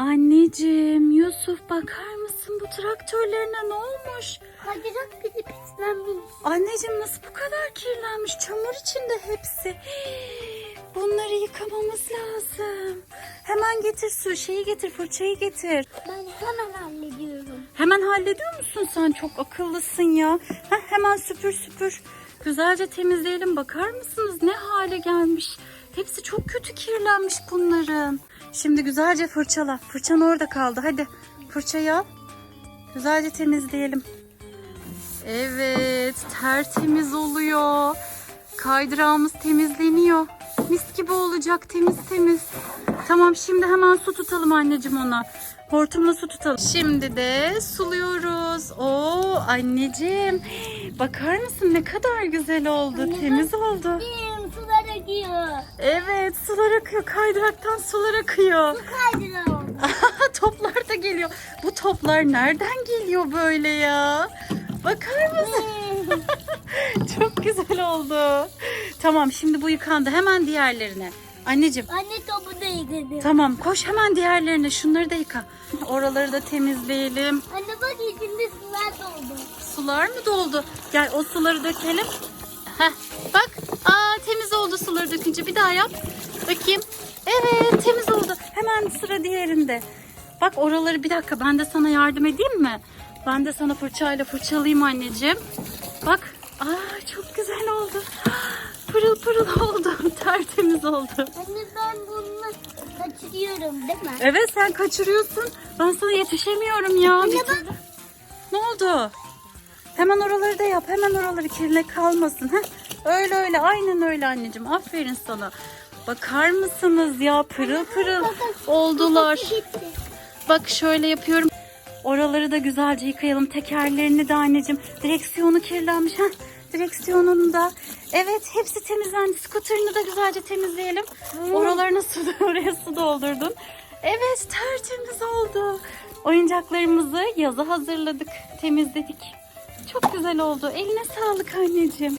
Anneciğim Yusuf bakar mısın bu traktörlerine ne olmuş? Kaydırak bizi pislenmiş. Anneciğim nasıl bu kadar kirlenmiş? Çamur içinde hepsi. Bunları yıkamamız lazım. Hemen getir su şeyi getir fırçayı getir. Ben hemen hallediyorum. Hemen hallediyor musun sen? Çok akıllısın ya. Heh, hemen süpür süpür. Güzelce temizleyelim. Bakar mısınız ne hale gelmiş? Hepsi çok kötü kirlenmiş bunların. Şimdi güzelce fırçala. Fırçan orada kaldı. Hadi fırçayı al. Güzelce temizleyelim. Evet tertemiz oluyor. Kaydırağımız temizleniyor. Mis gibi olacak temiz temiz. Tamam şimdi hemen su tutalım anneciğim ona. Hortumla su tutalım. Şimdi de suluyoruz. Oo anneciğim. Bakar mısın ne kadar güzel oldu. Anne, temiz oldu. Sular akıyor. Evet sular akıyor. Kaydıraktan sular akıyor. Su kaydırak oldu. toplar da geliyor. Bu toplar nereden geliyor böyle ya? Bakar mısın? Çok güzel oldu. Tamam şimdi bu yıkandı. Hemen diğerlerine. Anneciğim Anne topu da yıkadı. tamam koş hemen diğerlerine. Şunları da yıka. Oraları da temizleyelim. Anne bak içinde sular doldu. Sular mı doldu? Gel o suları dökelim. Heh, bak. Aa temiz oldu suları dökünce. Bir daha yap. Bakayım. Evet temiz oldu. Hemen sıra diğerinde. Bak oraları bir dakika ben de sana yardım edeyim mi? Ben de sana fırçayla fırçalayayım anneciğim. Bak. Aa çok güzel oldu. Pırıl pırıl oldu. Tertemiz oldu. Anne ben bunu kaçırıyorum değil mi? Evet sen kaçırıyorsun. Ben sana yetişemiyorum ya. Anne türlü- Ne oldu? Hemen oraları da yap. Hemen oraları kirle kalmasın. Heh. Öyle öyle. Aynen öyle anneciğim. Aferin sana. Bakar mısınız ya? Pırıl pırıl oldular. Bak şöyle yapıyorum. Oraları da güzelce yıkayalım. Tekerlerini de anneciğim. Direksiyonu kirlenmiş. Heh. Direksiyonunu da. Evet hepsi temizlendi. Skuterını da güzelce temizleyelim. Oralarına su, oraya su doldurdun. Evet tertemiz oldu. Oyuncaklarımızı yaza hazırladık. Temizledik. Çok güzel oldu. Eline sağlık anneciğim.